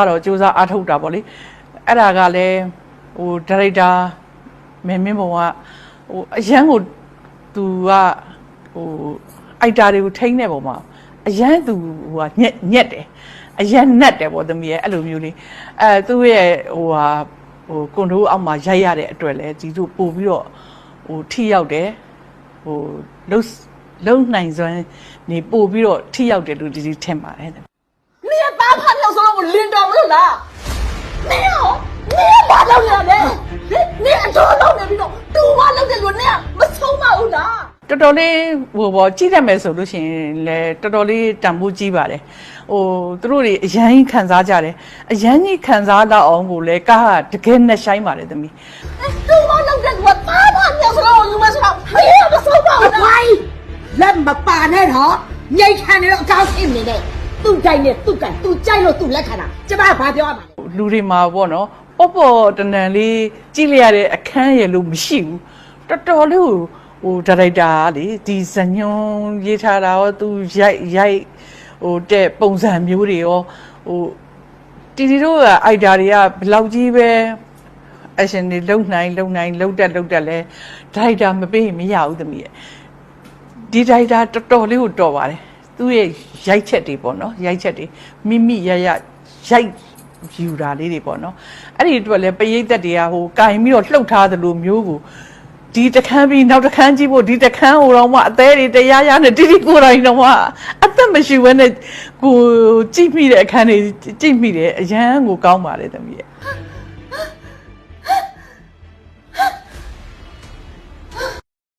ကတော့စူးစမ်းအားထုတ်တာပေါ့လေအဲ့ဒါကလည်းဟိုဒါရိုက်တာမင်းမင်းဘုံကဟိုအရန်ကိုသူကဟိုအိုက်တာတွေကိုထိန်းနေပုံမှာအရန်သူဟိုကညက်ညက်တယ်အရန်နက်တယ်ပေါ့သမီးရဲ့အဲ့လိုမျိုးလေးအဲသူ့ရဲ့ဟိုဟာဟိုကွန်ထရိုးအောက်မှာရိုက်ရတဲ့အတွက်လဲဒီတို့ပို့ပြီးတော့ဟိုထိရောက်တယ်ဟိုလုံလုံနိုင်စွမ်းနေပို့ပြီးတော့ထိရောက်တယ်လို့ဒီဒီထင်ပါတယ် အဖမြောက်ဆုံးလို့လင်တော်မလို့လားမင်းရောမင်းဘာလုပ်ရလဲနင်းအတော်လုပ်နေပြီးတော့တူဘာလုပ်တယ်လို့နင်းကမဆုံးမဘူးလားတော်တော်လေးဟိုပေါ်ကြည့်တတ်မယ်ဆိုလို့ရှိရင်လည်းတော်တော်လေးတန်ဖိုးကြီးပါတယ်။ဟိုသူတို့တွေအရန်ကြီးခံစားကြတယ်။အရန်ကြီးခံစားတော့အောင်ကိုလည်းကားတကယ်နဲ့ဆိုင်ပါတယ်သမီး။သူမလောက်တဲ့ကဘာဘာမြောက်စလို့ယူမစလို့မရမစောပါဘူး။ဝိုင်းလက်မပါနဲ့တော့ညှိခံနေတော့အကောင်းရှိနေတယ်။ သူ့တိုင်းနဲ့သူ့ကန်သူ့ကြိုက်လို့သူ့လက်ခံတာကျမကဘာပြောရမှာလဲလူတွေမှာပေါ့နော်ပေါ့ပေါ့တန်တန်လေးကြည့်လိုက်ရတဲ့အခန်းရလို့မရှိဘူးတော်တော်လေးဟိုဟိုဒါရိုက်တာကလေဒီဇညွန်ရေးထားတာရောသူရိုက်ရိုက်ဟိုတဲ့ပုံစံမျိုးတွေရောဟိုတီတီတို့ကအိုက်တာတွေကဘယ်လောက်ကြီးပဲ action တွေလုံနိုင်လုံနိုင်လုံတက်လုံတက်လဲဒါရိုက်တာမပေးရင်မရဘူးသမီးရဲ့ဒီဒါရိုက်တာတော်တော်လေးကိုတော်ပါတယ် သူ့ရဲ့ရိုက်ချက်တွေပေါ့နော်ရိုက်ချက်တွေမိမိရရရိုက်ယူတာလေးတွေပေါ့နော်အဲ့ဒီအတွက်လဲပရိသတ်တွေကဟိုကင်ပြီးတော့လှုပ်ထားသလိုမျိုးကိုဒီတခန်းပြီးနောက်တခန်းကြည့်ဖို့ဒီတခန်းဟိုတော့မှအသေးတွေတရားရနဲ့တိတိကိုယ်တိုင်တော့မှအသက်မရှိဘဲနဲ့ကိုကြည့်မိတဲ့အခန်းတွေကြည့်မိတယ်အရန်ကိုကောင်းပါတယ်သမီးရဲ့